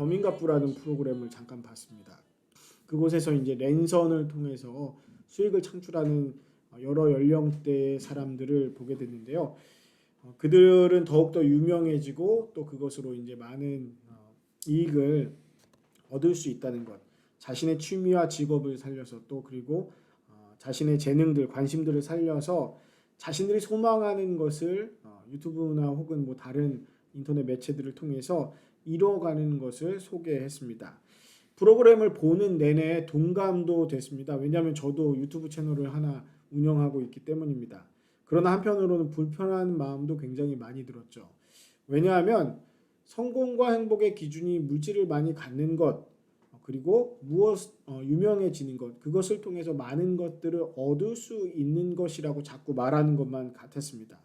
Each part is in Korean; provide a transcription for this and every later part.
범인갑부라는 프로그램을 잠깐 봤습니다. 그곳에서 이제 랜선을 통해서 수익을 창출하는 여러 연령대의 사람들을 보게 됐는데요. 어, 그들은 더욱더 유명해지고 또 그것으로 이제 많은 어, 이익을 얻을 수 있다는 것, 자신의 취미와 직업을 살려서 또 그리고 어, 자신의 재능들, 관심들을 살려서 자신들이 소망하는 것을 어, 유튜브나 혹은 뭐 다른 인터넷 매체들을 통해서 이뤄가는 것을 소개했습니다. 프로그램을 보는 내내 동감도 됐습니다. 왜냐하면 저도 유튜브 채널을 하나 운영하고 있기 때문입니다. 그러나 한편으로는 불편한 마음도 굉장히 많이 들었죠. 왜냐하면 성공과 행복의 기준이 물질을 많이 갖는 것 그리고 무엇 어, 유명해지는 것 그것을 통해서 많은 것들을 얻을 수 있는 것이라고 자꾸 말하는 것만 같았습니다.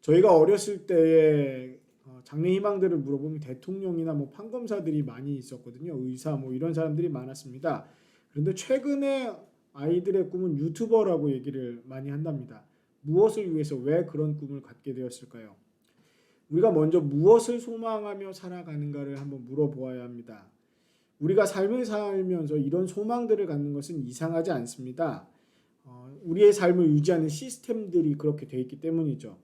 저희가 어렸을 때에 어, 장래 희망들을 물어보면 대통령이나 뭐 판검사들이 많이 있었거든요. 의사 뭐 이런 사람들이 많았습니다. 그런데 최근에 아이들의 꿈은 유튜버라고 얘기를 많이 한답니다. 무엇을 위해서 왜 그런 꿈을 갖게 되었을까요? 우리가 먼저 무엇을 소망하며 살아가는가를 한번 물어보아야 합니다. 우리가 삶을 살면서 이런 소망들을 갖는 것은 이상하지 않습니다. 어, 우리의 삶을 유지하는 시스템들이 그렇게 돼 있기 때문이죠.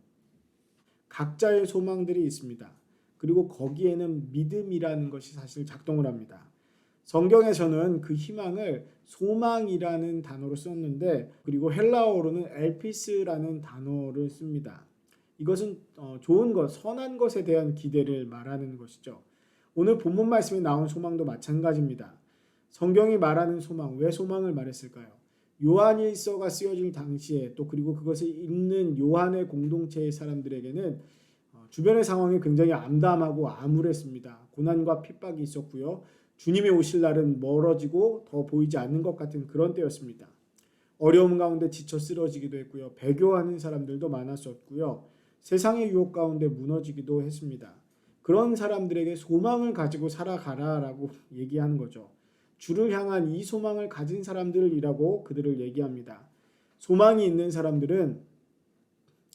각자의 소망들이 있습니다. 그리고 거기에는 믿음이라는 것이 사실 작동을 합니다. 성경에서는 그 희망을 소망이라는 단어로 썼는데 그리고 헬라어로는 엘피스라는 단어를 씁니다. 이것은 어, 좋은 것, 선한 것에 대한 기대를 말하는 것이죠. 오늘 본문 말씀에 나온 소망도 마찬가지입니다. 성경이 말하는 소망, 왜 소망을 말했을까요? 요한일서가 쓰여질 당시에 또 그리고 그것을 읽는 요한의 공동체의 사람들에게는 어, 주변의 상황이 굉장히 암담하고 암울했습니다. 고난과 핍박이 있었고요. 주님이 오실 날은 멀어지고 더 보이지 않는 것 같은 그런 때였습니다. 어려움 가운데 지쳐 쓰러지기도 했고요. 배교하는 사람들도 많았었고요. 세상의 유혹 가운데 무너지기도 했습니다. 그런 사람들에게 소망을 가지고 살아가라라고 얘기하는 거죠. 주를 향한 이 소망을 가진 사람들이라고 그들을 얘기합니다. 소망이 있는 사람들은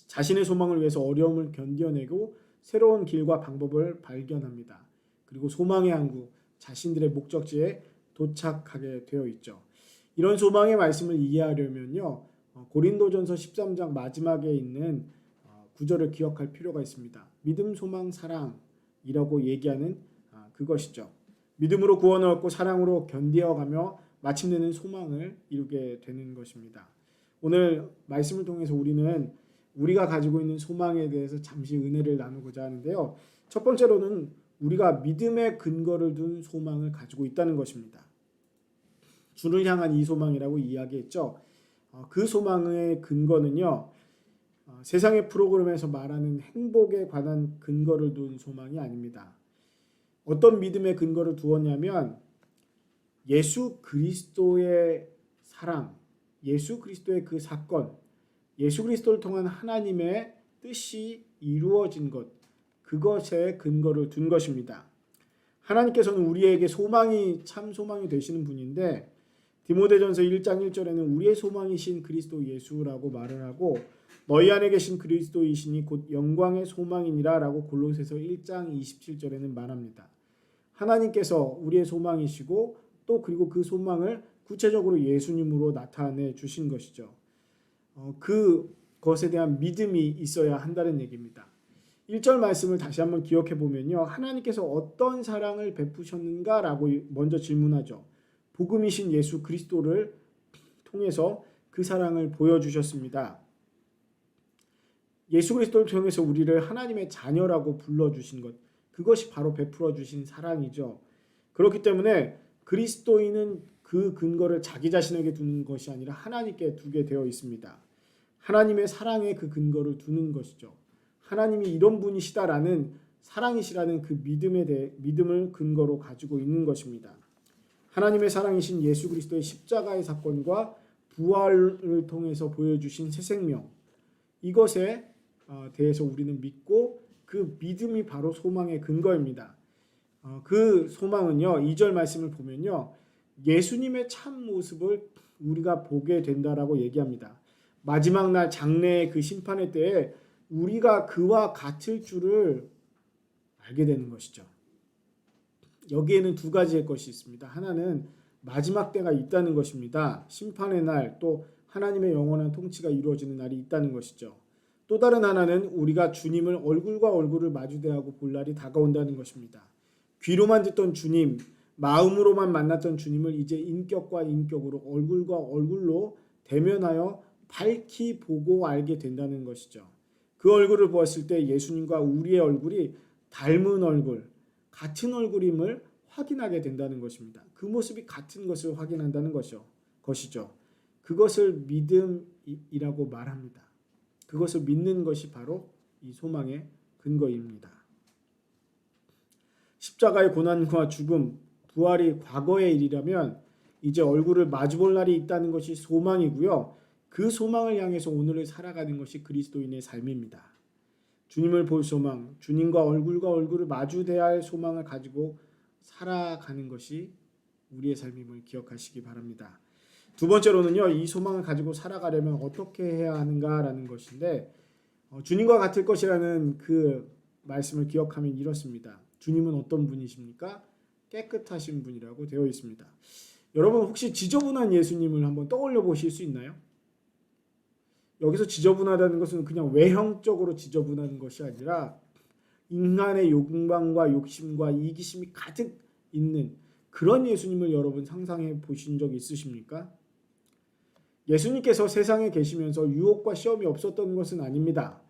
자신의 소망을 위해서 어려움을 견뎌내고 새로운 길과 방법을 발견합니다. 그리고 소망의 항구, 자신들의 목적지에 도착하게 되어 있죠. 이런 소망의 말씀을 이해하려면요. 어, 고린도전서 13장 마지막에 있는 어, 구절을 기억할 필요가 있습니다. 믿음, 소망, 사랑이라고 얘기하는 아, 그것이죠. 믿음으로 구원을 얻고 사랑으로 견디어가며 마침내는 소망을 이루게 되는 것입니다. 오늘 말씀을 통해서 우리는 우리가 가지고 있는 소망에 대해서 잠시 은혜를 나누고자 하는데요. 첫 번째로는 우리가 믿음의 근거를 둔 소망을 가지고 있다는 것입니다. 주를 향한 이 소망이라고 이야기했죠. 어, 그 소망의 근거는요. 어, 세상의 프로그램에서 말하는 행복에 관한 근거를 둔 소망이 아닙니다. 어떤 믿음의 근거를 두었냐면 예수 그리스도의 사랑, 예수 그리스도의 그 사건, 예수 그리스도를 통한 하나님의 뜻이 이루어진 것, 그것에 근거를 둔 것입니다. 하나님께서는 우리에게 소망이 참 소망이 되시는 분인데 디모데전서 1장 1절에는 우리의 소망이신 그리스도 예수라고 말을 하고 너희 안에 계신 그리스도이시니 곧 영광의 소망이니라라고 골로새서 1장 27절에는 말합니다. 하나님께서 우리의 소망이시고 또 그리고 그 소망을 구체적으로 예수님으로 나타내 주신 것이죠. 어, 그것에 대한 믿음이 있어야 한다는 얘기입니다. 1절 말씀을 다시 한번 기억해 보면요. 하나님께서 어떤 사랑을 베푸셨는가라고 먼저 질문하죠. 복음이신 예수 그리스도를 통해서 그 사랑을 보여주셨습니다. 예수 그리스도를 통해서 우리를 하나님의 자녀라고 불러주신 것, 그것이 바로 베풀어 주신 사랑이죠. 그렇기 때문에 그리스도인은 그 근거를 자기 자신에게 두는 것이 아니라 하나님께 두게 되어 있습니다. 하나님의 사랑에 그 근거를 두는 것이죠. 하나님이 이런 분이시다라는 사랑이시라는 그 믿음에 대해 믿음을 근거로 가지고 있는 것입니다. 하나님의 사랑이신 예수 그리스도의 십자가의 사건과 부활을 통해서 보여주신 새 생명 이것에 어, 대해서 우리는 믿고 그 믿음이 바로 소망의 근거입니다. 어, 그 소망은요 2절 말씀을 보면요 예수님의 참 모습을 우리가 보게 된다라고 얘기합니다. 마지막 날 장래의 그 심판의 때에 우리가 그와 같을 줄을 알게 되는 것이죠. 여기에는 두 가지의 것이 있습니다. 하나는 마지막 때가 있다는 것입니다. 심판의 날 또 하나님의 영원한 통치가 이루어지는 날이 있다는 것이죠. 또 다른 하나는 우리가 주님을 얼굴과 얼굴을 마주대하고 볼 날이 다가온다는 것입니다. 귀로만 듣던 주님, 마음으로만 만났던 주님을 이제 인격과 인격으로 얼굴과 얼굴로 대면하여 밝히 보고 알게 된다는 것이죠. 그 얼굴을 보았을 때 예수님과 우리의 얼굴이 닮은 얼굴, 같은 얼굴임을 확인하게 된다는 것입니다. 그 모습이 같은 것을 확인한다는 것이죠. 그것을 믿음이라고 말합니다. 그것을 믿는 것이 바로 이 소망의 근거입니다. 십자가의 고난과 죽음, 부활이 과거의 일이라면 이제 얼굴을 마주볼 날이 있다는 것이 소망이고요. 그 소망을 향해서 오늘을 살아가는 것이 그리스도인의 삶입니다. 주님을 볼 소망, 주님과 얼굴과 얼굴을 마주대야 할 소망을 가지고 살아가는 것이 우리의 삶임을 기억하시기 바랍니다. 두 번째로는요, 이 소망을 가지고 살아가려면 어떻게 해야 하는가라는 것인데, 어, 주님과 같을 것이라는 그 말씀을 기억하면 이렇습니다. 주님은 어떤 분이십니까? 깨끗하신 분이라고 되어 있습니다. 여러분 혹시 지저분한 예수님을 한번 떠올려 보실 수 있나요? 여기서 지저분하다는 것은 그냥 외형적으로 지저분한 것이 아니라 인간의 욕망과 욕심과 이기심이 가득 있는 그런 예수님을 여러분 상상해 보신 적 있으십니까? 예수님께서 세상에 계시면서 유혹과 시험이 없었던 것은 아닙니다.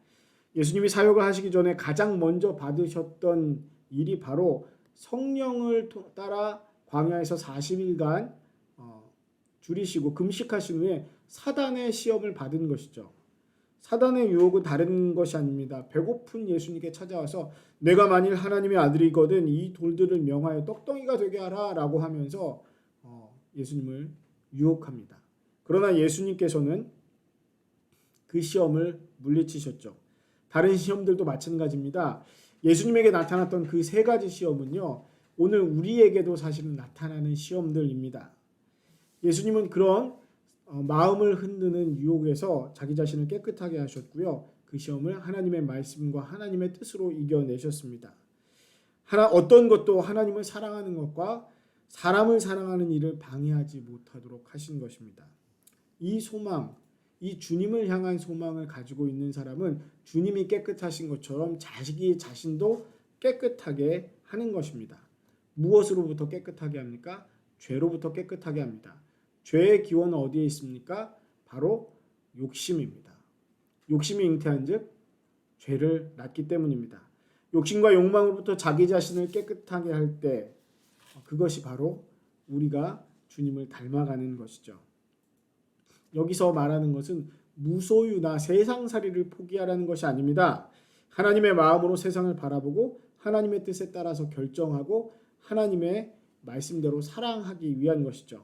예수님이 사역을 하시기 전에 가장 먼저 받으셨던 일이 바로 성령을 토- 따라 광야에서 40일간 어, 줄이시고 금식하신 후에 사단의 시험을 받은 것이죠. 사단의 유혹은 다른 것이 아닙니다. 배고픈 예수님께 찾아와서 내가 만일 하나님의 아들이거든 이 돌들을 명하여 떡덩이가 되게 하라라고 하면서 어, 예수님을 유혹합니다. 그러나 예수님께서는 그 시험을 물리치셨죠. 다른 시험들도 마찬가지입니다. 예수님에게 나타났던 그 세 가지 시험은요. 오늘 우리에게도 사실은 나타나는 시험들입니다. 예수님은 그런 어, 마음을 흔드는 유혹에서 자기 자신을 깨끗하게 하셨고요. 그 시험을 하나님의 말씀과 하나님의 뜻으로 이겨내셨습니다. 하나 어떤 것도 하나님을 사랑하는 것과 사람을 사랑하는 일을 방해하지 못하도록 하신 것입니다. 이 소망, 이 주님을 향한 소망을 가지고 있는 사람은 주님이 깨끗하신 것처럼 자식이 자신도 깨끗하게 하는 것입니다. 무엇으로부터 깨끗하게 합니까? 죄로부터 깨끗하게 합니다. 죄의 기원은 어디에 있습니까? 바로 욕심입니다. 욕심이 잉태한 즉 죄를 낳기 때문입니다. 욕심과 욕망으로부터 자기 자신을 깨끗하게 할 때 그것이 바로 우리가 주님을 닮아가는 것이죠. 여기서 말하는 것은 무소유나 세상살이를 포기하라는 것이 아닙니다. 하나님의 마음으로 세상을 바라보고 하나님의 뜻에 따라서 결정하고 하나님의 말씀대로 사랑하기 위한 것이죠.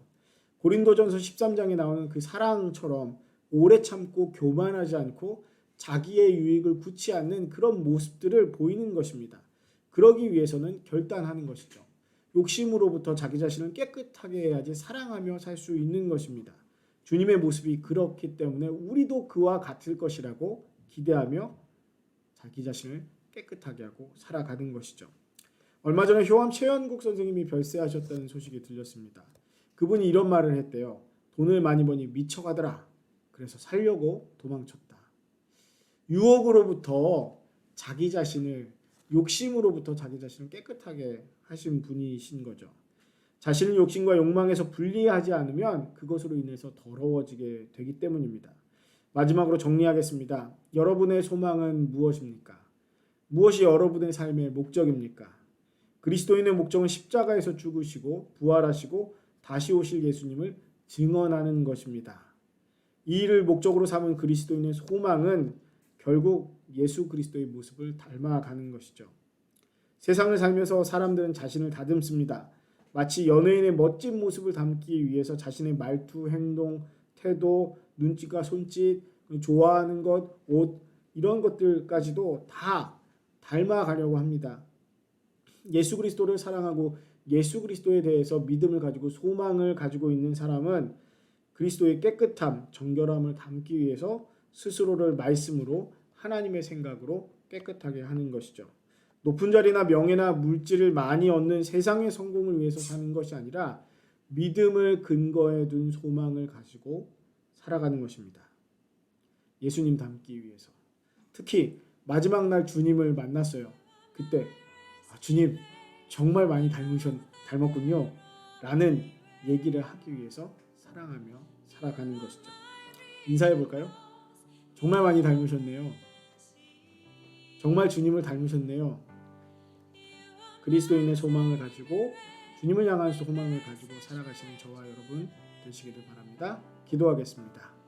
고린도전서 13장에 나오는 그 사랑처럼 오래 참고 교만하지 않고 자기의 유익을 굳지 않는 그런 모습들을 보이는 것입니다. 그러기 위해서는 결단하는 것이죠. 욕심으로부터 자기 자신을 깨끗하게 해야지 사랑하며 살 수 있는 것입니다. 주님의 모습이 그렇기 때문에 우리도 그와 같을 것이라고 기대하며 자기 자신을 깨끗하게 하고 살아가는 것이죠. 얼마 전에 효암 최연국 선생님이 별세하셨다는 소식이 들렸습니다. 그분이 이런 말을 했대요. 돈을 많이 버니 미쳐가더라. 그래서 살려고 도망쳤다. 유혹으로부터 자기 자신을 욕심으로부터 자기 자신을 깨끗하게 하신 분이신 거죠. 자신을 욕심과 욕망에서 분리하지 않으면 그것으로 인해서 더러워지게 되기 때문입니다. 마지막으로 정리하겠습니다. 여러분의 소망은 무엇입니까? 무엇이 여러분의 삶의 목적입니까? 그리스도인의 목적은 십자가에서 죽으시고 부활하시고 다시 오실 예수님을 증언하는 것입니다. 이 일을 목적으로 삼은 그리스도인의 소망은 결국 예수 그리스도의 모습을 닮아가는 것이죠. 세상을 살면서 사람들은 자신을 다듬습니다. 마치 연예인의 멋진 모습을 담기 위해서 자신의 말투, 행동, 태도, 눈짓과 손짓, 좋아하는 것, 옷 이런 것들까지도 다 닮아가려고 합니다. 예수 그리스도를 사랑하고 예수 그리스도에 대해서 믿음을 가지고 소망을 가지고 있는 사람은 그리스도의 깨끗함, 정결함을 담기 위해서 스스로를 말씀으로 하나님의 생각으로 깨끗하게 하는 것이죠. 높은 자리나 명예나 물질을 많이 얻는 세상의 성공을 위해서 사는 것이 아니라 믿음을 근거에 둔 소망을 가지고 살아가는 것입니다. 예수님 닮기 위해서. 특히 마지막 날 주님을 만났어요. 그때 아, 주님 정말 많이 닮으셨 닮았군요. 라는 얘기를 하기 위해서 사랑하며 살아가는 것이죠. 인사해 볼까요? 정말 많이 닮으셨네요. 정말 주님을 닮으셨네요. 그리스도인의 소망을 가지고 주님을 향한 소망을 가지고 살아가시는 저와 여러분 되시기를 바랍니다. 기도하겠습니다.